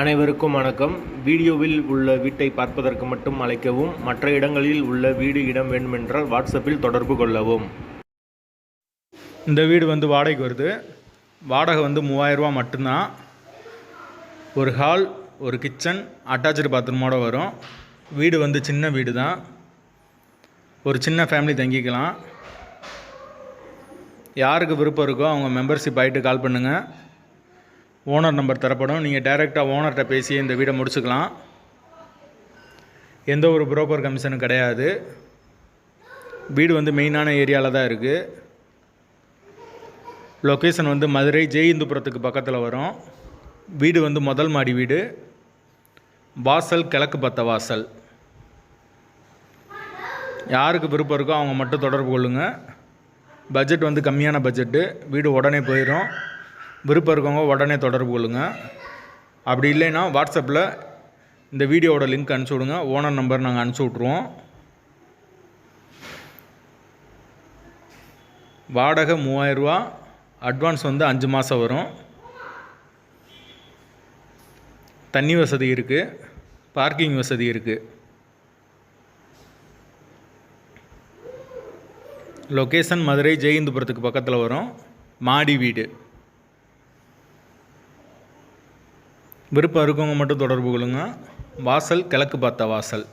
அனைவருக்கும் வணக்கம். வீடியோவில் உள்ள வீட்டை பார்ப்பதற்கு மட்டும் அழைக்கவும் மற்ற இடங்களில் உள்ள வீடு இடம் வேண்டுமென்றால் வாட்ஸ்அப்பில் தொடர்பு கொள்ளவும். இந்த வீடு வந்து வாடகைக்கு வருது. வாடகை வந்து மூவாயிரரூவா மட்டும்தான். ஒரு ஹால் ஒரு கிச்சன் அட்டாச்சு பாத்ரூமோட வரும். வீடு வந்து சின்ன வீடு தான் ஒரு சின்ன ஃபேமிலி தங்கிக்கலாம். யாருக்கு விருப்பம் இருக்கோ அவங்க மெம்பர்ஷிப் ஆகிட்டு கால் பண்ணுங்கள் ஓனர் நம்பர் தரப்படும். நீங்கள் டைரெக்டாக ஓனர்கிட்ட பேசி இந்த வீடை முடிச்சுக்கலாம். எந்த ஒரு புரோக்கர் கமிஷனும் கிடையாது. வீடு வந்து மெயினான ஏரியாவில் தான் இருக்குது லொக்கேஷன் வந்து மதுரை ஜெயஇந்துபுரத்துக்கு பக்கத்தில் வரும். வீடு வந்து முதல் மாடி வீடு. வாசல் கிழக்கு பத்த வாசல். யாருக்கு விருப்பம் இருக்கோ அவங்க மட்டும் தொடர்பு கொள்ளுங்கள் பட்ஜெட் வந்து கம்மியான பட்ஜெட்டு வீடு உடனே போயிடும். விருப்பம் இருக்கவங்க உடனே தொடர்பு கொள்ளுங்கள் அப்படி இல்லைன்னா வாட்ஸ்அப்பில் இந்த வீடியோவோட லிங்க் அனுப்பிச்சி விடுங்க. ஓனர் நம்பர் நாங்கள் அனுப்பிச்சி விட்ருவோம் வாடகை மூவாயிரரூவா அட்வான்ஸ் வந்து அஞ்சு மாதம் வரும். தண்ணி வசதி இருக்குது பார்க்கிங் வசதி இருக்குது லொக்கேஷன் மதுரை ஜெயந்துபுரத்துக்கு பக்கத்தில் வரும். மாடி வீடு. விருப்பம் இருக்கவங்க மட்டும் தொடர்பு கொள்ளுங்க. வாசல் கிழக்கு பார்த்த வாசல்.